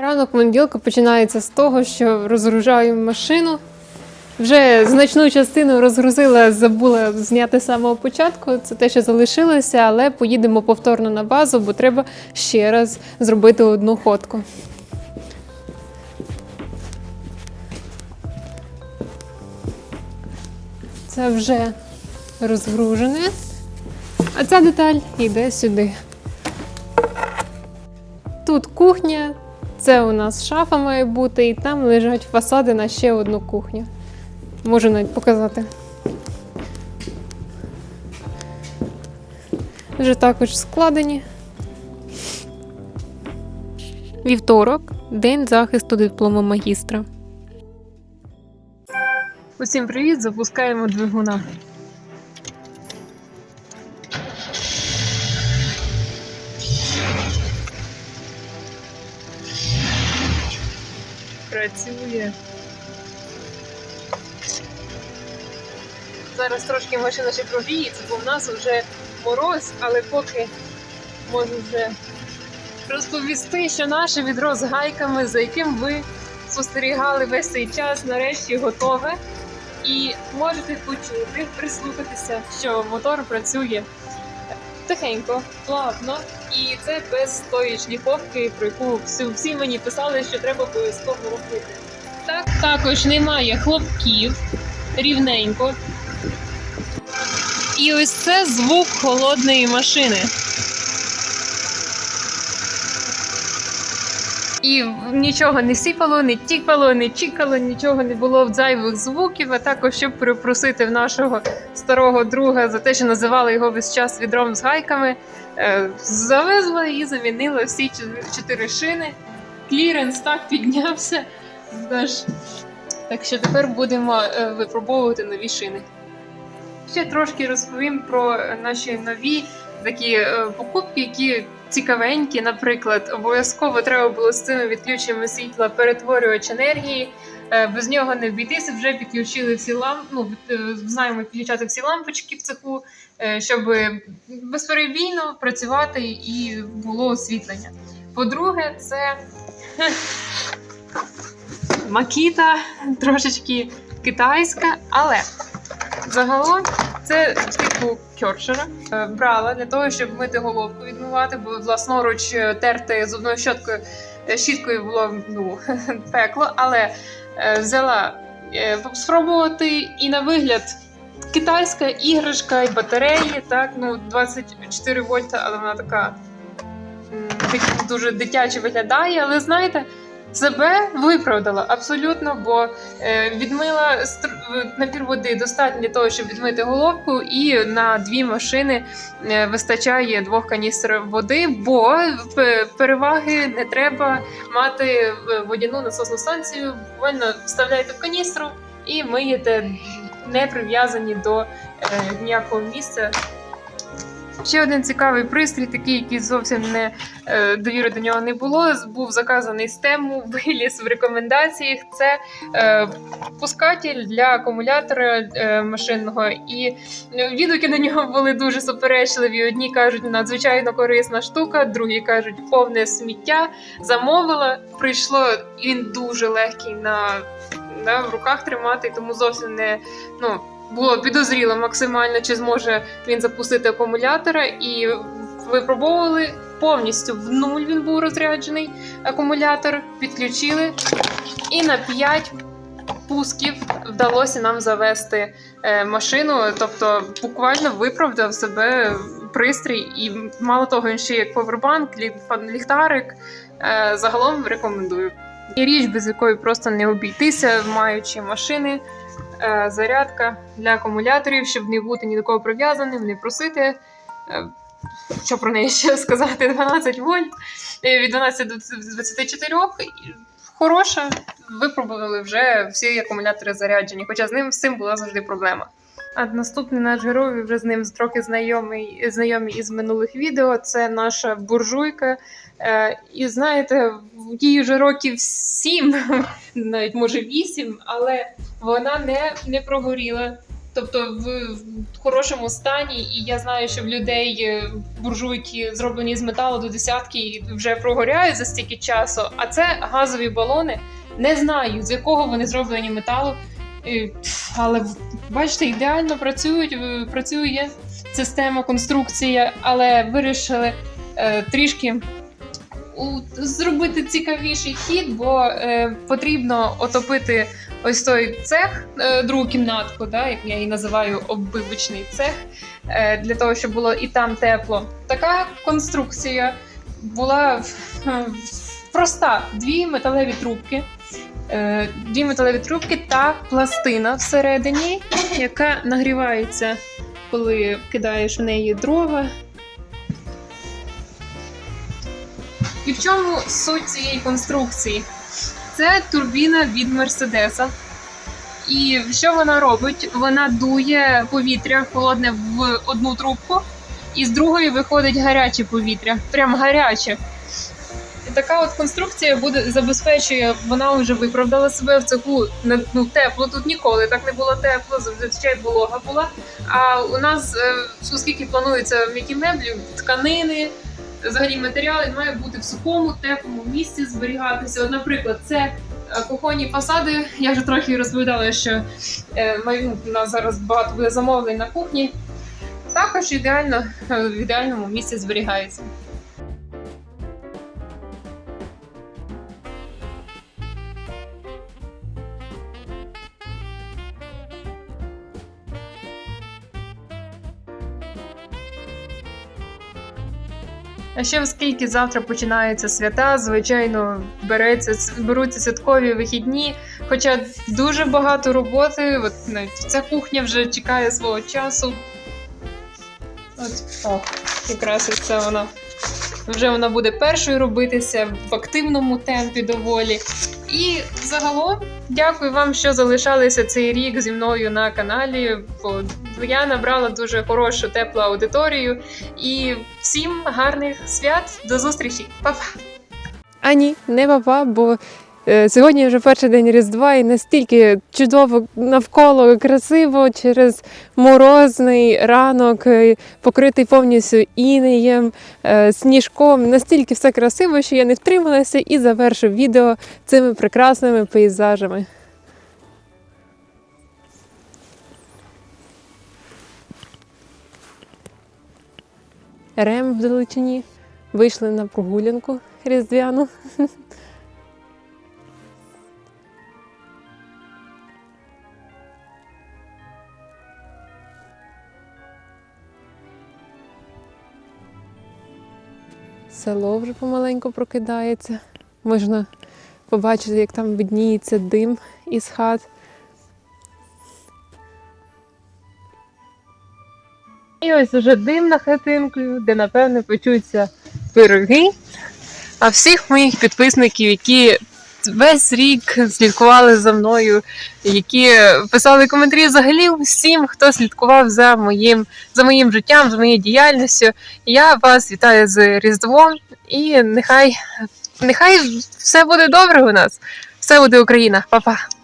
Ранок понеділка починається з того, що розгружаємо машину. Вже значну частину розгрузила, забула зняти з самого початку. Це те, що залишилося, але поїдемо повторно на базу, бо треба ще раз зробити одну ходку. Це вже розгружене, а ця деталь йде сюди. Тут кухня, це у нас шафа має бути, і там лежать фасади на ще одну кухню. Можу навіть показати. Вже також складені. Вівторок день захисту диплому магістра. Усім привіт! Запускаємо двигуна. Працює. Зараз трошки машина ще прогріється, бо в нас вже мороз, але поки можу вже розповісти, що наше відро з гайками, за яким ви спостерігали весь цей час, нарешті готове. І можете почути, прислухатися, що мотор працює тихенько, плавно, і це без тої шліфовки, про яку всі, мені писали, що треба обов'язково робити. Так, також немає хлопків, рівненько. І ось це звук холодної машини. І нічого не сіпало, не тікало, не чікало, нічого не було в зайвих звуків. А також щоб перепросити в нашого старого друга за те, що називали його весь час відром з гайками. е, Завезла і замінила всі чотири- шини. Кліренс так піднявся. Знаєш, Так що тепер будемо е, випробовувати нові шини. Ще трошки розповім про наші нові такі е, покупки, які цікавенькі. Наприклад, обов'язково треба було з цими відключеннями світла перетворювач енергії. Е, Без нього не обійтися. Вже підключили всі ламп... ну, е, знаємо підключати всі лампочки в цеху, е, щоб безперебійно працювати і було освітлення. По-друге, це макіта, трошечки китайська, але загалом це типу кьоршера. Е, Брала для того, щоб мити головку відмивати, бо власноруч е, терти зубною щоткою е, щіткою було ну, пекло, але взяла спробувати і на вигляд. Китайська іграшка і батареї, так, ну 24 вольта, але вона така дуже дитяче виглядає. Але знаєте, себе виправдала абсолютно, бо е, відмила стр- е, напір води достатньо для того, щоб відмити головку, і на дві машини е, вистачає двох каністр води, бо п- переваги не треба мати е, водяну насосну станцію. Буквально вставляєте в каністру і миєте не прив'язані до е, ніякого місця. Ще один цікавий пристрій, такий, який зовсім не е, довіри до нього не було. Був заказаний з тему, виліз в рекомендаціях. Це е, пускатель для акумулятора е, машинного. І е, відгуки на нього були дуже суперечливі. Одні кажуть, надзвичайно корисна штука, другі кажуть, повне сміття. Замовила, прийшло, він дуже легкий на, на в руках тримати, тому зовсім не ну. Було підозріло максимально, чи зможе він запустити акумулятора, і випробовували повністю в нуль. Він був розряджений акумулятор, підключили, і на 5 пусків вдалося нам завести е, машину. Тобто, буквально виправдав себе пристрій, і мало того, він ще як повербанк, ліхтарик. Е, загалом рекомендую. І річ, без якої просто не обійтися, маючи машини зарядка для акумуляторів, щоб не бути ні до кого прив'язаним, не просити. Е, що про неї ще сказати? 12 вольт е, від 12 до 24. І Хороша, випробували вже всі акумулятори заряджені, хоча з ним з цим була завжди проблема. А наступний наш герой, вже з ним трохи знайомий, знайомі із минулих відео. Це наша буржуйка. Е, і знаєте, їй вже років 7, навіть може 8, але вона не, не прогоріла. тобто в, хорошому стані. І я знаю, що в людей е, буржуйки зроблені з металу до десятки і вже прогоряють за стільки часу. А це газові балони. Не знаю, з якого вони зроблені металу. Але бачите, ідеально працюють, е, працює система, конструкція, але вирішили е, трішки зробити цікавіший хід, бо е, потрібно отопити ось той цех, е, другу кімнатку, да, як я її називаю оббивочний цех, е, для того, щоб було і там тепло. Така конструкція була е, проста: дві металеві трубки. е, Дві металеві трубки та пластина всередині, яка нагрівається, коли кидаєш в неї дрова. І в чому суть цієї конструкції? Це турбіна від Мерседеса. І що вона робить? Вона дує повітря холодне в одну трубку, і з другої виходить гаряче повітря. Прям гаряче. І така от конструкція буде забезпечує, вона вже виправдала себе в цеху. Ну, тепло тут ніколи так не було тепло, зазвичай волога була. А у нас, е, оскільки плануються м'які меблі, тканини, взагалі матеріал він має бути в сухому, теплому місці зберігатися. От, наприклад, це е, кухонні фасади. Я вже трохи розповідала, що е, у нас зараз багато буде замовлень на кухні. Також ідеально е, в ідеальному місці зберігається. А ще оскільки завтра починаються свята, звичайно, береться, беруться святкові вихідні. Хоча дуже багато роботи, от навіть ця кухня вже чекає свого часу. От так, якраз ось це вона. Вже вона буде першою робитися в активному темпі доволі. І загалом дякую вам, що залишалися цей рік зі мною на каналі. Я набрала дуже хорошу теплу аудиторію. І всім гарних свят. До зустрічі, Па-па! А ні, не папа, бо е, сьогодні вже перший день Різдва і настільки чудово навколо красиво через морозний ранок, е, покритий повністю інеєм, е, сніжком. Настільки все красиво, що я не втрималася і завершив відео цими прекрасними пейзажами. Рем вдалечині. Вийшли на прогулянку різдвяну. Село вже помаленьку прокидається. Можна побачити, як там видніється дим із хат. І ось уже дим на хатинкою, де, напевне, печуться пироги. А всіх моїх підписників, які весь рік слідкували за мною, які писали коментарі взагалі всім, хто слідкував за моїм, за моїм життям, за моєю діяльністю. Я вас вітаю з Різдвом і нехай, нехай все буде добре у нас. Все буде Україна, Па-па!